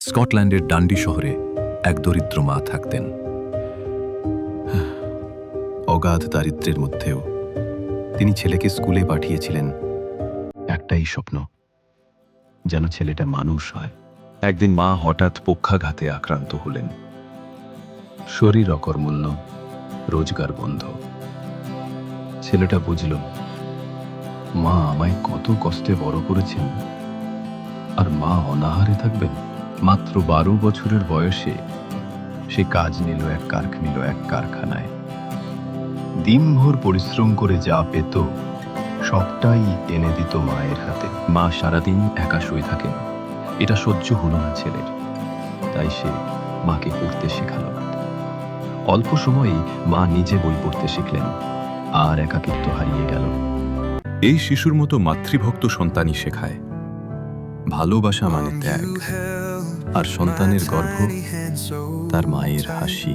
স্কটল্যান্ডের ডান্ডি শহরে এক দরিদ্র মা থাকতেন। অগাধ দারিদ্র্যের মধ্যেও তিনি ছেলেকে স্কুলে পাঠিয়েছিলেন একটাই স্বপ্ন, যেন ছেলেটা মানুষ হয়। একদিন মা হঠাৎ পক্ষাঘাতে আক্রান্ত হলেন। শরীর অকর্মণ্য, রোজগার বন্ধ। ছেলেটা বুঝল, মা আমায় কত কষ্টে বড় করেছেন, আর মা অনাহারে থাকবেন। মাত্র বারো বছরের বয়সে সে কাজ নিল এক কারখ, নিল এক কারখানায়। দিনভর পরিশ্রম করে যা পেত, সবটাই এনে দিত মায়ের হাতে। মা সারাদিন একা শুয়ে থাকেন। এটা সহ্য হলো না ছেলের। তাই সে মাকে পড়তে শেখালো অল্প সময়েই মা নিজে বই পড়তে শিখলেন, আর একাকিত্ব হারিয়ে গেল। এই শিশুর মতো মাতৃভক্ত সন্তানই শেখায়। ভালোবাসা মানে ত্যাগ। আর সন্তানের গর্ভ তার মায়ের হাসি।